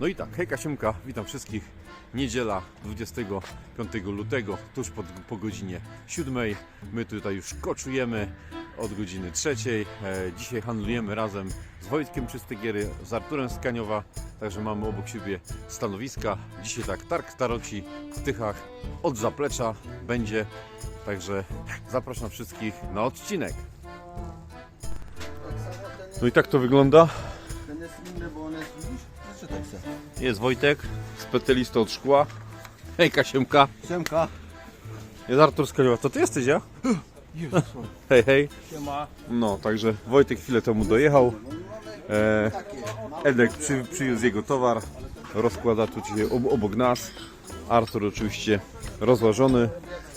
No i tak, hejka siemka, witam wszystkich. Niedziela 25 lutego, tuż po, po godzinie 7. My tutaj już koczujemy od godziny 3. E, dzisiaj handlujemy razem z Wojtkiem Czystygiery, z Arturem Skaniowa, także mamy obok siebie stanowiska. Dzisiaj tak, targ staroci w Tychach od zaplecza będzie, także zapraszam wszystkich na odcinek. No i tak to wygląda. Jest Wojtek, specjalista od szkła. Hejka siemka. Siemka. Jest Artur Skaliowa. To ty jesteś, ja? Hej, hej. Siema. No, także Wojtek chwilę temu dojechał. E, Edek przy, przywiózł jego towar. Rozkłada tu dzisiaj ob, obok nas. Artur oczywiście rozłożony.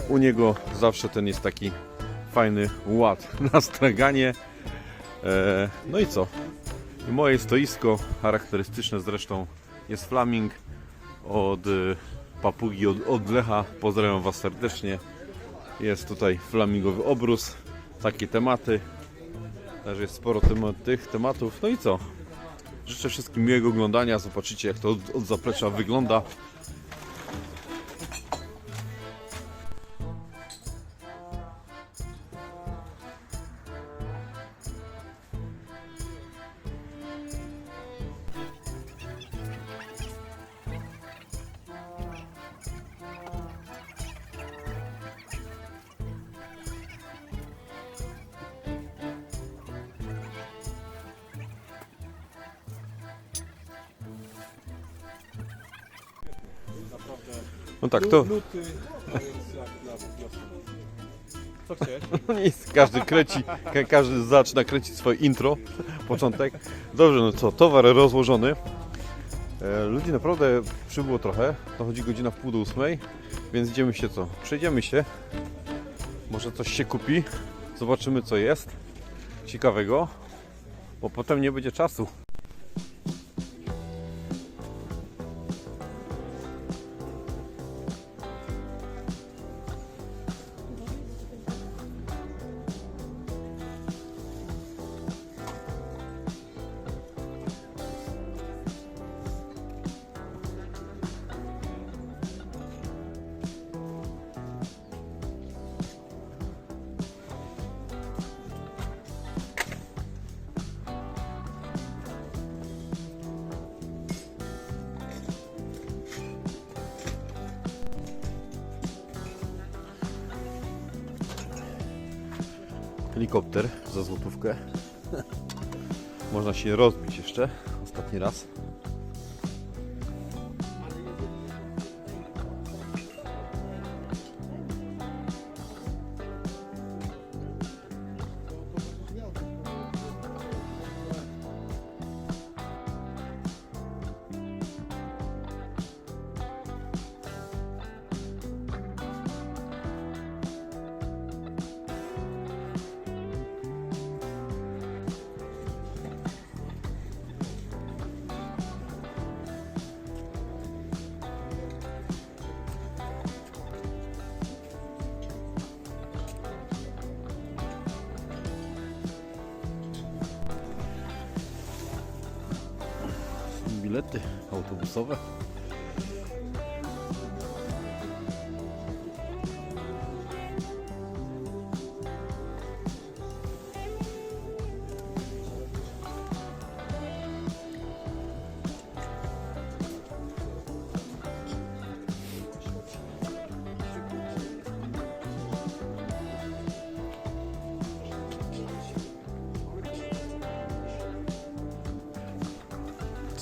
U niego zawsze ten jest taki fajny ład na straganie. E, no i co? I moje stoisko, charakterystyczne zresztą, jest flaming od y, papugi, od, od Lecha. Pozdrawiam Was serdecznie. Jest tutaj flamingowy obrus, takie tematy. Też jest sporo tych tematów. No i co? Życzę wszystkim miłego oglądania. Zobaczycie jak to od, od zaplecza wygląda. Tak, to Luty to jest jak dla wiosny. Co chciałeś? nic, każdy kręci, ka- każdy zaczyna kręcić swoje intro, początek. Dobrze, no co, towar rozłożony. E, ludzi naprawdę przybyło trochę, dochodzi godzina w pół do ósmej, więc idziemy się co, przejdziemy się, może coś się kupi, zobaczymy co jest ciekawego, bo potem nie będzie czasu. Helikopter za złotówkę. Można się rozbić jeszcze, ostatni raz. Bilety autobusowe.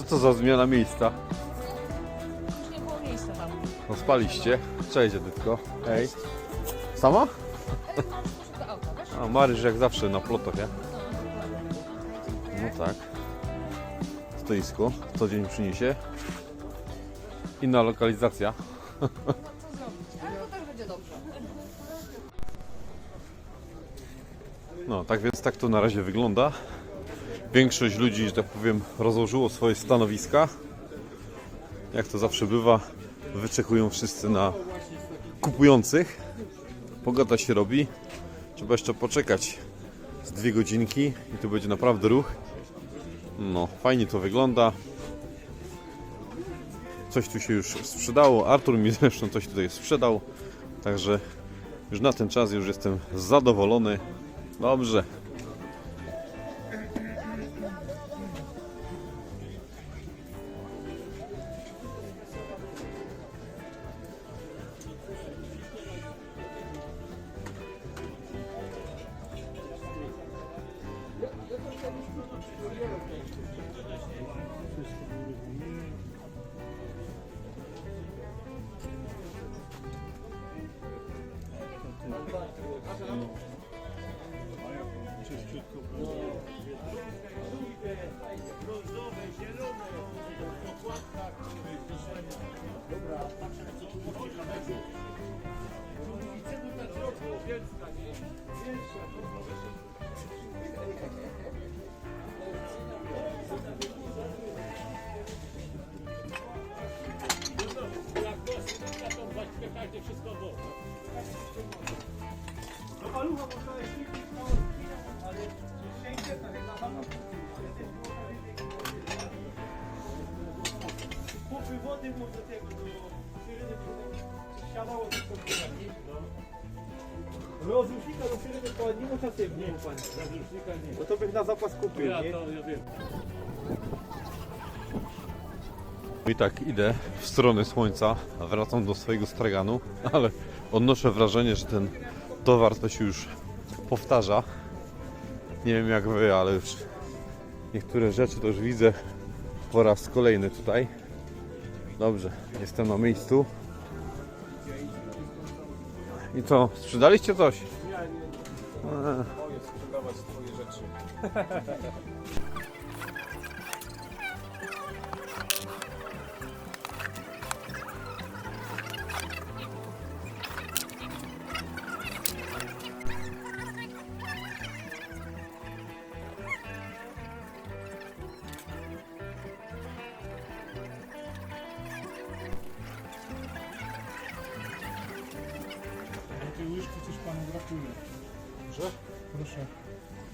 To za zmiana miejsca? nie było miejsca tam. No spaliście. Cześć Edytko. Hej. Sama? A Maryż jak zawsze na plotach, nie? No tak. Stoisko. Co dzień przyniesie. Inna lokalizacja. No, tak więc tak to na razie wygląda. Większość ludzi, że tak powiem, rozłożyło swoje stanowiska. Jak to zawsze bywa, wyczekują wszyscy na kupujących. Pogoda się robi. Trzeba jeszcze poczekać z dwie godzinki i tu będzie naprawdę ruch. No, fajnie to wygląda. coś tu się już sprzedało. Artur mi zresztą coś tutaj sprzedał. Także już na ten czas już jestem zadowolony. Dobrze. Kupy wody do tego, syreny to nie nie. No to bych na zapas kupił, Ja nie? to ja wiem. I tak idę w stronę słońca, a wracam do swojego straganu, ale odnoszę wrażenie, że ten towar to się już powtarza. Nie wiem jak wy, ale już niektóre rzeczy to już widzę po raz kolejny tutaj. Dobrze, jestem na miejscu. I co, sprzedaliście coś? Eee. sprzedawać swoje rzeczy. Tej łyżki panu brakuje. Że? Proszę.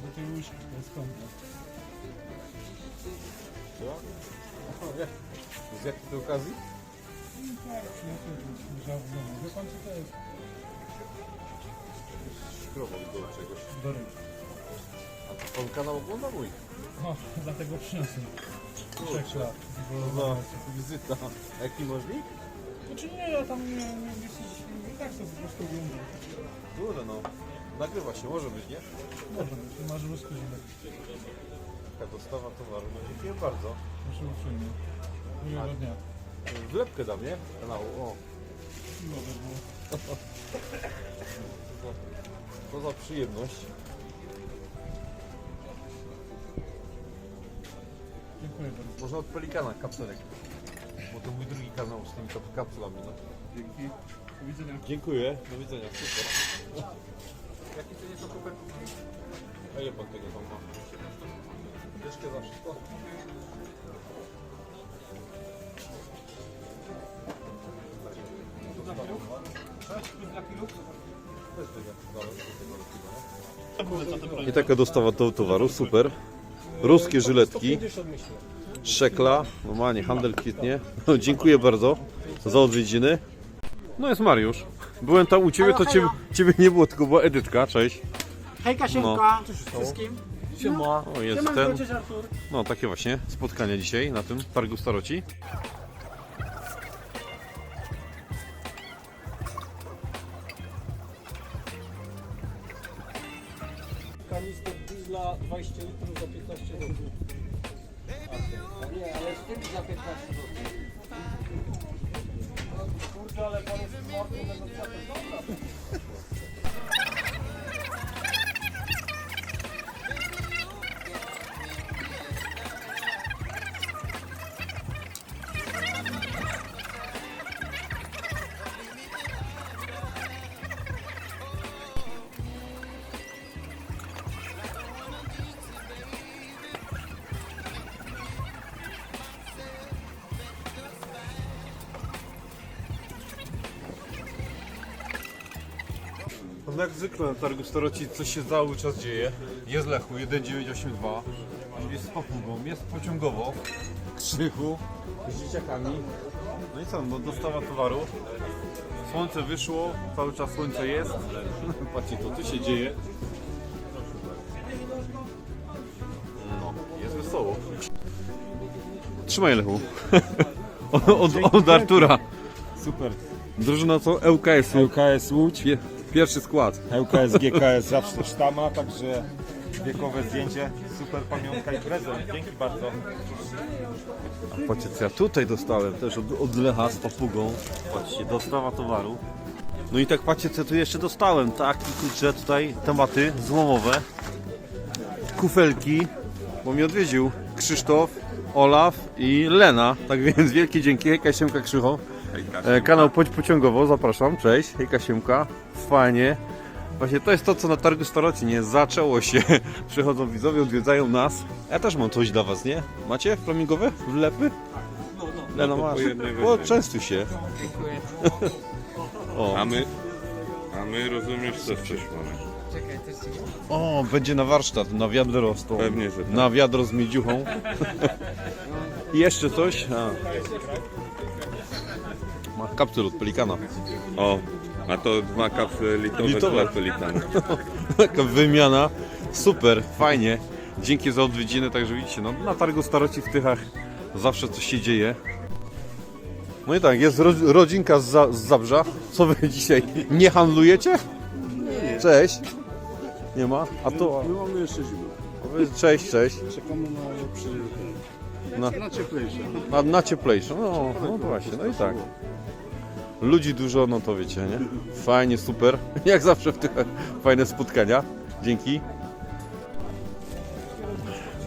Do tej łyżki, to jest kąt. Z jakiej to okazji? Wie pan co to jest? Szkrobą do czegoś. Do ryb. A to pan kanał ogląda mój? No, dlatego przyniosłem. Trzech lat. No, wizyta. Jaki możlik? Znaczy nie, ja tam nie, nie, nie i tak to po prostu oglądam. Kurde no. Nagrywa się, może być, nie? Może być, masz rozkozinek. Taka dostawa towaru. No dziękuję bardzo. Proszę uprzejmie. Miłego dnia. Wlepkę dam, nie? Kanału, o. Miłego było. To za przyjemność. Dziękuję bardzo. Można od Pelikana kapselek. Bo to mój drugi kanał z tymi kap- kapsulami, no. Dzięki. Do widzenia. Dziękuję, do widzenia, super. Jaki to jest okupek? A ile pan tego tam ma? Dyszkę za wszystko? I taka dostawa to towaru, super. Ruskie żyletki. Szekla, normalnie handel kwitnie. No, dziękuję bardzo za odwiedziny. No jest Mariusz. Byłem tam u Ciebie, to ciebie, ciebie nie było, tylko była Edytka, cześć. Hejka, siemka wszystkim. Siema. O, jest Siemanko, ten. cześć Artur. No takie właśnie spotkania dzisiaj na tym targu staroci. Kanister diesla 20 litrów za 15 zł. Nie, ale z tym za 15 zł. Kurde, ale pan jest smarty jak zwykle na targu staroci coś się cały czas dzieje. Jest Lechu 1982. Jest z papugą, jest pociągowo. Krzychu z dzieciakami. No i co, no dostawa towaru. Słońce wyszło, cały czas słońce jest. Patrzcie, to tu się dzieje. No, jest wesoło. Trzymaj Lechu. od, od, od Artura. Super. Drużyna co? ŁKS. ŁKS Łódź, pierwszy skład. ŁKS GKS zawsze sztama, także wiekowe zdjęcie, super pamiątka i prezent. Dzięki bardzo. Patrzcie, co ja tutaj dostałem też od, od Lecha z papugą. Patrzcie, dostawa towaru. No i tak patrzcie, co tu jeszcze dostałem. Tak, i kurczę, tutaj tematy złomowe. Kufelki, bo mnie odwiedził Krzysztof, Olaf i Lena. Tak więc wielkie dzięki. Hejka Siemka Krzycho. E, kanał Podź Pociągowo, zapraszam. Cześć, hejka Siemka. Fajnie. Właśnie to jest to, co na targu Starocinie zaczęło się. Przychodzą widzowie, odwiedzają nas. Ja też mam coś dla was, nie? Macie flamingowe wlepy? No, no. Masz. O, częstuj się. O, A my, a my rozumiesz co coś mamy. o, będzie na warsztat, na wiadro z tą, Pewnie, że tak. Na wiadro z miedziuchą. I jeszcze coś? A. Ma kapsel od pelikana. O, a to dwa kapsle litowe, Litowe. dla pelikana. Taka wymiana. Super, fajnie. Dzięki za odwiedziny, także widzicie, no, na targu staroci w Tychach zawsze coś się dzieje. No i tak, jest ro rodzinka z, za z Zabrza. Co wy dzisiaj, nie handlujecie? Cześć. Nie ma? A to... My mamy jeszcze zimno. Cześć, cześć. Czekamy na lepszy... Na, Na cieplejsze. na, na cieplejszą. No, no właśnie, no i tak. Ludzi dużo, no to wiecie, nie? Fajnie, super. Jak zawsze w tych fajne spotkania. Dzięki.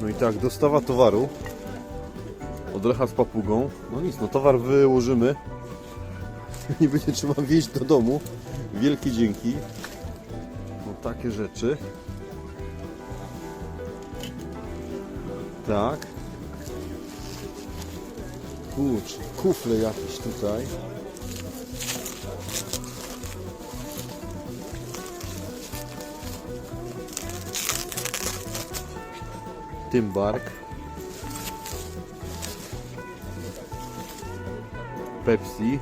No i tak, dostawa towaru. Od Lecha z papugą. No nic, no towar wyłożymy. Nie będzie trzeba wieźć do domu. Wielkie dzięki. No takie rzeczy. Tak. Kurcz, kufle jakieś tutaj. Tymbark. Pepsi.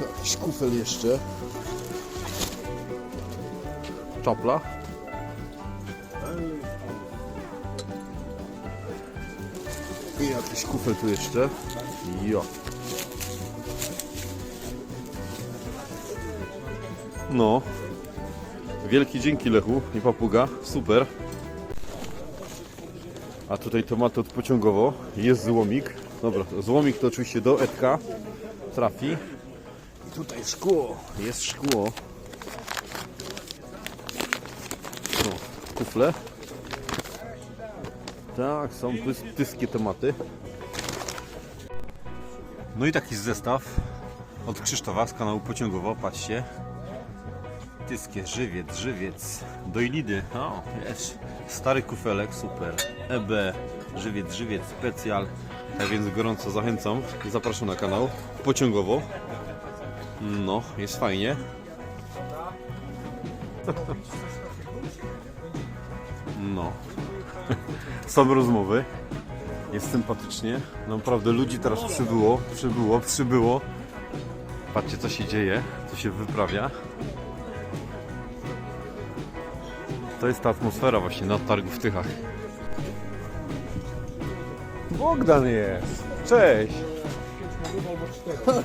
Jakiś kufel jeszcze. Czapla. I jakiś kufel tu jeszcze. Jo. No. Wielki dzięki Lechu i papuga. Super. A tutaj tomaty odpociągowo. Jest złomik. Dobra, złomik to oczywiście do Edka trafi. I tutaj szkło. Jest szkło. No, kufle. Tak, są tys- tyskie tematy. No i taki zestaw od Krzysztofa z kanału Pociągowo, patrzcie. Tyskie, żywiec, żywiec, dojlidy, o, jest. Stary kufelek, super. EB, żywiec, żywiec, specjal. Tak więc gorąco zachęcam, zapraszam na kanał Pociągowo. No, jest fajnie. No. Są rozmowy. Jest sympatycznie. Naprawdę ludzi teraz przybyło, przybyło, przybyło. Patrzcie co się dzieje, co się wyprawia. To jest ta atmosfera właśnie na targu w Tychach. Bogdan jest. Cześć.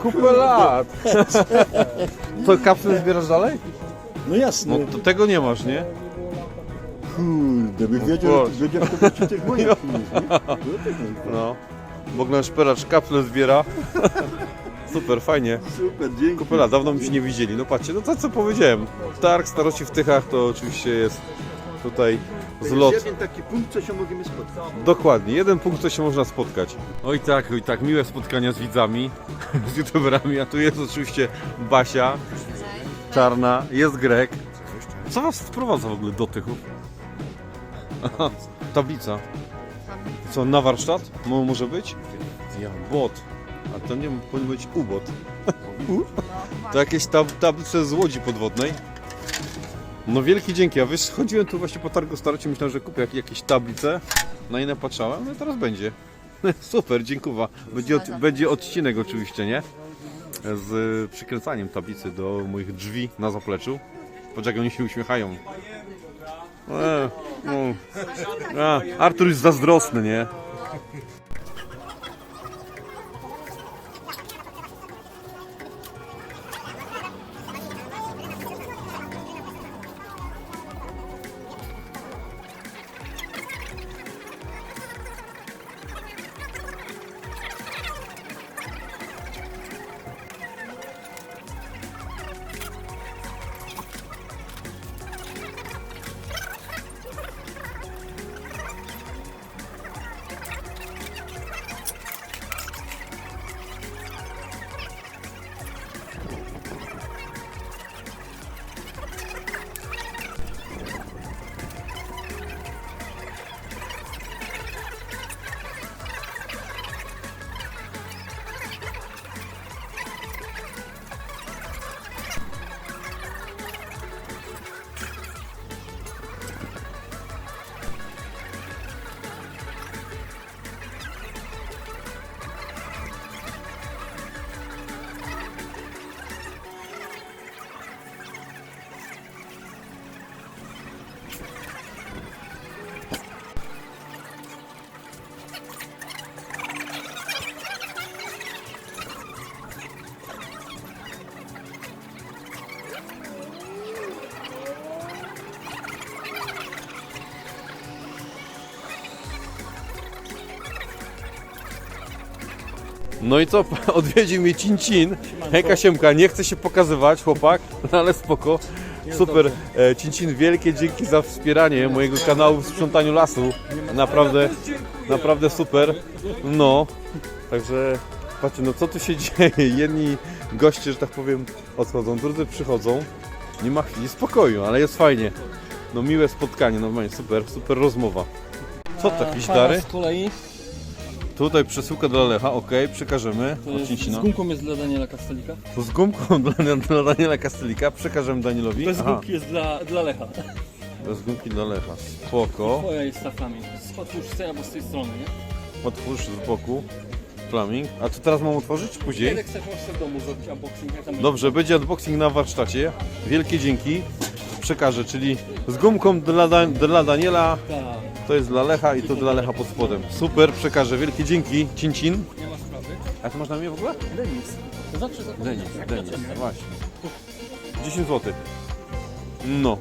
Kupę lat. To kapsle zbierasz dalej? No jasne. No to tego nie masz, nie? Kurde, by wiedział, Boże. wiedział, to by ci tych moich przyniósł, nie? No. Bogdan Szperacz kaple zbiera. Super, fajnie. Super, dzięki. Kupela, dawno mi się nie widzieli. No patrzcie, no to co powiedziałem. Targ starości w Tychach to oczywiście jest tutaj zlot. Jeden taki punkt, co się możemy spotkać. Dokładnie, jeden punkt to się można spotkać. Oj tak, oj tak, miłe spotkania z widzami, z youtuberami, a tu jest oczywiście Basia, Czarna, jest Grek. Co was wprowadza w ogóle do Tychów? Aha, tablica. Co, na warsztat? Mo, może być? Ja, bot. A to nie powinien być ubot. To jakieś tab tablice z łodzi podwodnej. No wielkie dzięki, a wiesz, chodziłem tu właśnie po targu starociu, myślałem, że kupię jak- jakieś tablice, na inne patrzałem, no teraz będzie. Super, dziękuję. Będzie, od, będzie odcinek oczywiście, nie? Z przykręcaniem tablicy do moich drzwi na zapleczu. Patrz jak oni się uśmiechają. E, no. A, Artur jest zazdrosny, nie? No i co, odwiedził mnie Cincin. Hejka Siemka, nie chce się pokazywać chłopak, no ale spoko. Super. E, Cincin, wielkie dzięki za wspieranie mojego kanału w sprzątaniu lasu. Naprawdę, naprawdę super. No, także patrzcie, no co tu się dzieje? Jedni goście, że tak powiem, odchodzą, drudzy przychodzą. Nie ma chwili spokoju, ale jest fajnie. No miłe spotkanie, normalnie super, super rozmowa. Co to, jakieś dary? Z kolei Tutaj przesyłka dla Lecha, ok, przekażemy to jest, z gumką jest dla Daniela Kastelika. To z gumką dla, dla Daniela Kastylika przekażemy Danielowi. Bez Aha, gumki jest dla, dla Lecha. bez gumki dla Lecha. Spoko. Twoja jest ta flaming. Otwórz sobie albo z tej strony, nie? Otwórz z boku. Flaming. A co teraz mam otworzyć czy później? Kiedy chcesz możesz sobie w domu zrobić unboxing, jak tam Dobrze, będzie unboxing na warsztacie. Wielkie dzięki. Przekażę, czyli z gumką dla, dla Daniela, Tak, to jest dla Lecha i to dla Lecha pod spodem. Super, przekażę. Wielkie dzięki. Cincin. nie ma sprawy. A to masz na mnie w ogóle? Denis. To zawsze za Denis, Denis, właśnie. 10 zł. No.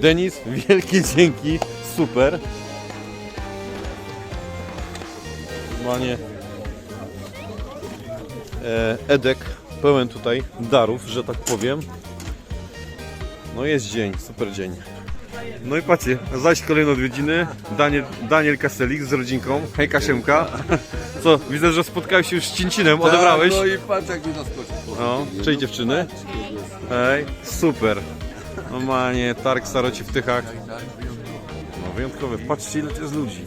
Denis, wielkie dzięki, super. Normalnie e, Edek pełen tutaj darów, że tak powiem. No jest dzień, super dzień. No i patrzcie, zaś kolejne odwiedziny. Daniel, Daniel Kastelik z rodzinką. Hej Kasiemka. Co, widzę, że spotkałeś się już z Cincinem, odebrałeś? No i patrz jak mi zaskoczył. No, cześć dziewczyny. Hej, super. Normalnie, targ staroci w Tychach. No wyjątkowy, patrzcie ile to jest ludzi.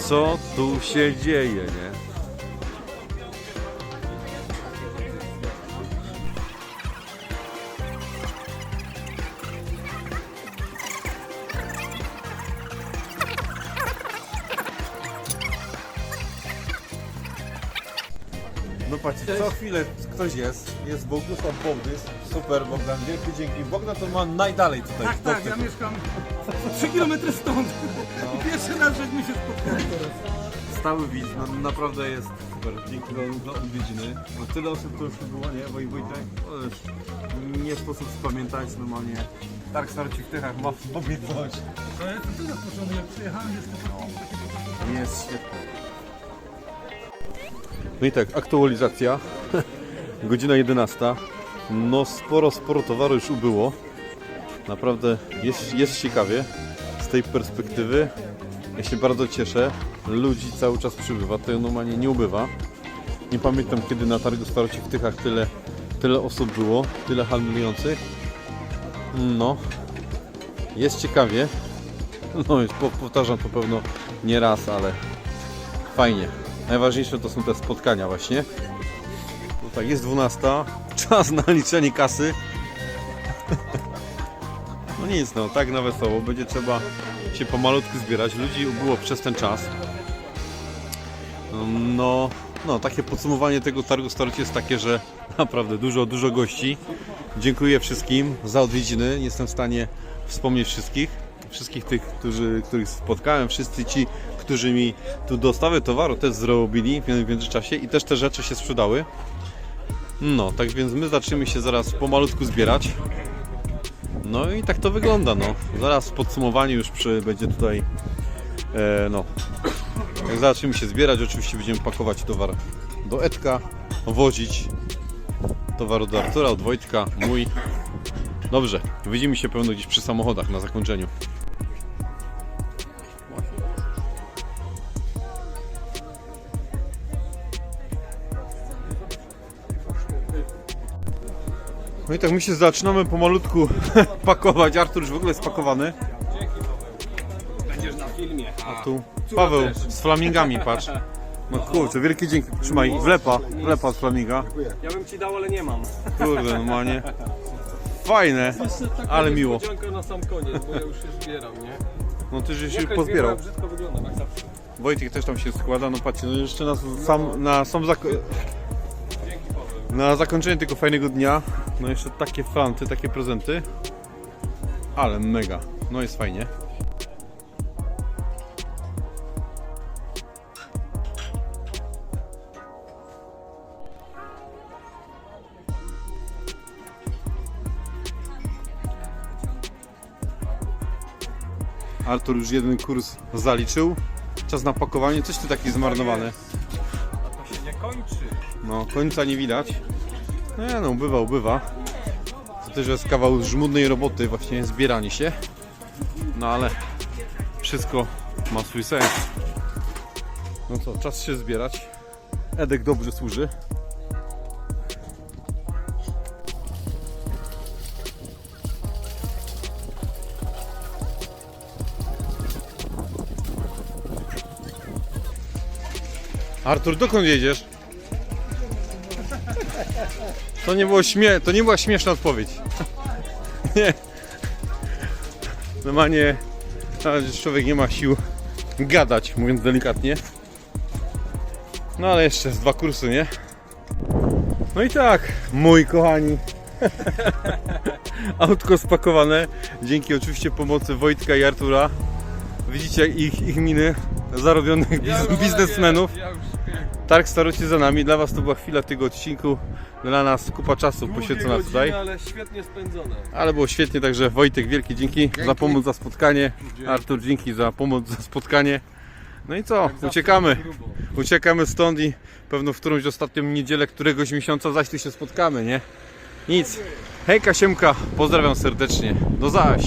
Co tu się dzieje, nie? No patrzcie, co chwilę ktoś jest. Jest Bogusław Bogdys. Super Bogdan, wielkie dzięki. Bogdan to ma najdalej tutaj. Tak, tak, ja mieszkam 3 km stąd. Pierwszy raz żeśmy się spotkali teraz. Stały widz, no, naprawdę jest super. Dzięki za, za odwiedziny. No, tyle osób to już było, nie? Woj, Wojtek? To już nie sposób spamiętać normalnie. Targ Starci w Tychach ma w sobie coś. To ja to ty zaskoczony, jak przyjechałem, jest to Jest świetne. No i tak, aktualizacja. Godzina 11. No sporo, sporo towaru już ubyło. Naprawdę jest, jest ciekawie z tej perspektywy. Ja się bardzo cieszę. Ludzi cały czas przybywa, to normalnie nie ubywa. Nie pamiętam kiedy na targu staroci w Tychach tyle, tyle osób było, tyle handlujących. No, jest ciekawie. No powtarzam to pewno nie raz, ale fajnie. Najważniejsze to są te spotkania właśnie. No tak, jest 12. Czas na liczenie kasy. No nic, no tak na wesoło. Będzie trzeba się pomalutku zbierać. Ludzi było przez ten czas. No, no takie podsumowanie tego targu staroci jest takie, że naprawdę dużo, dużo gości. Dziękuję wszystkim za odwiedziny. Nie jestem w stanie wspomnieć wszystkich. Wszystkich tych, którzy, których spotkałem, wszyscy ci, którzy mi tu dostawę towaru też zrobili w międzyczasie i też te rzeczy się sprzedały. No, tak więc my zaczniemy się zaraz pomalutku zbierać. No i tak to wygląda, no. Zaraz w podsumowaniu już przy, będzie tutaj, e, no. Jak zaczniemy się zbierać, oczywiście będziemy pakować towar do Edka, wozić towar od Artura, od Wojtka, mój. Dobrze, widzimy się pewno gdzieś przy samochodach na zakończeniu. No i tak my się zaczynamy pomalutku pakować. Artur już w ogóle jest pakowany. Będziesz na filmie. A tu Paweł z flamingami, patrz. No kurczę, wielkie dzięki. Trzymaj, wlepa, wlepa z flaminga. Ja bym ci dał, ale nie mam. Kurde, normalnie. Fajne, ale miło. Niespodzianka na sam koniec, bo ja już się zbieram, nie? No ty żeś się Jakaś pozbierał. zbiera, brzydko wyglądam, jak zawsze. Wojtek też tam się składa, no patrzcie, no jeszcze na sam, na sam na zakończenie tego fajnego dnia, no jeszcze takie fanty, takie prezenty, ale mega, no jest fajnie. Artur już jeden kurs zaliczył. Czas na pakowanie. Coś tu taki zmarnowany. Kończy. No, końca nie widać. Nie no, bywa, bywa. To też jest kawał żmudnej roboty, właśnie zbieranie się. No ale wszystko ma swój sens. No co, czas się zbierać. Edek dobrze służy. Artur, dokąd jedziesz? To nie było śmie to nie była śmieszna odpowiedź. nie. Normalnie człowiek nie ma sił gadać, mówiąc delikatnie. No ale jeszcze z dwa kursy, nie? No i tak, moi kochani. Autko spakowane. Dzięki oczywiście pomocy Wojtka i Artura. Widzicie ich, ich miny zarobionych biz biznesmenów. Targ staroci za nami. Dla Was to była chwila tego odcinku. Dla nas kupa czasu poświęcona tutaj. ale świetnie spędzone. Ale było świetnie, także Wojtek, wielkie dzięki, za pomoc, za spotkanie. Artur, dzięki za pomoc, za spotkanie. No i co? Uciekamy. Uciekamy stąd i pewno w którąś ostatnią niedzielę któregoś miesiąca zaś tu się spotkamy, nie? Nic. Hejka, siemka, pozdrawiam serdecznie. Do zaś.